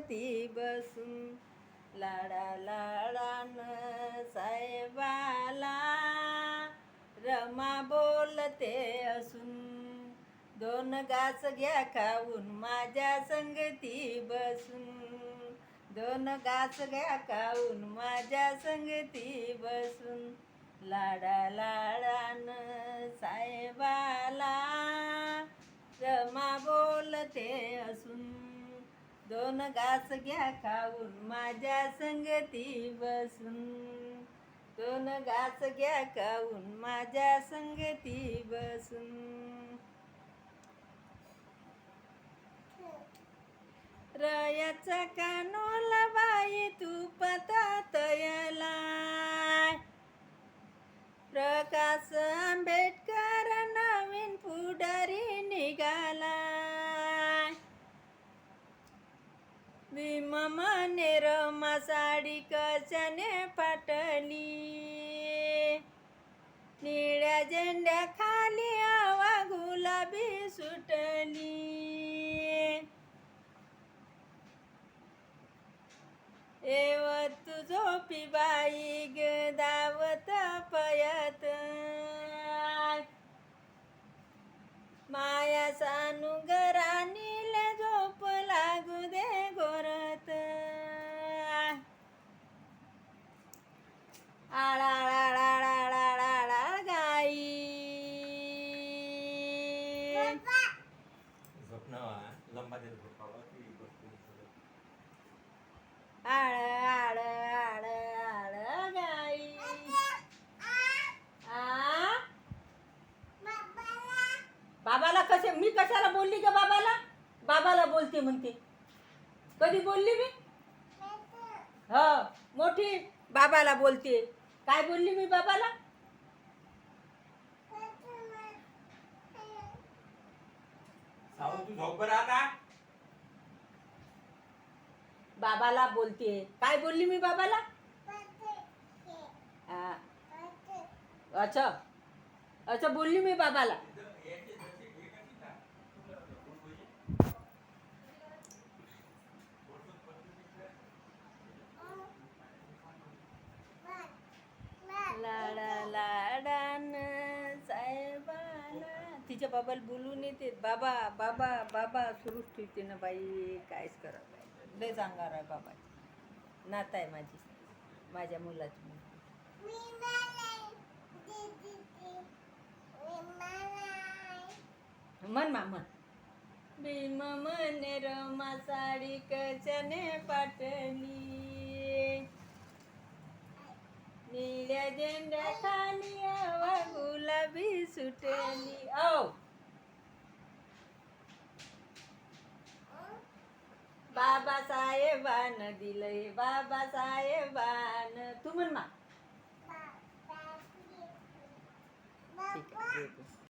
ती बसून लाडा लाडान साहेबाला रमा बोलते असून दोन गाच घ्या खाऊन माझ्या संगती बसून दोन गाच घ्या खाऊन माझ्या संगती बसून लाडा लाडान साहेबाला रमा बोलते असून दोन घास घ्या खाऊन माझ्या संगती बसून. दोन घास घ्या खाऊन माझ्या संगती बसून. रयाचा कानोला बाई तू पतातयला प्रकाश आंबेडकर कशाने निळ्या झेंड्या खाली आवा गुलाबी सुटली एवत झोपी बाई ग दावत पयत. आळ आळ आळ आळ गाई आ बाबाला कसे मी कशाला बोलली का बाबाला? बाबाला बोलते म्हणते. कधी बोलली मी? हो मोठी बाबाला बोलते. काय बोलली मी बाबाला? तू झोप बरं आता बाबाला बोलते काय बोलली मी बाबाला? हा अच्छा. अच्छा बोलली मी बाबाला लाडा लाडान साहेबाला तिच्या बाबाला बोलून येते बाबा बाबा बाबा सुरूच ठेवते ना बाई कायच करत नाही. लय सांगार आहे बाबा. नात आहे माझी माझ्या मुलाची मुलगी. म्हण मा म्हण. भीम मने रमा साडी कचने पाठली निळ्या झेंड्या खाली सुटेली औ. बाबासाहेबान दिलंय बाबासाहेबान तू म्हण मा. ठीक आहे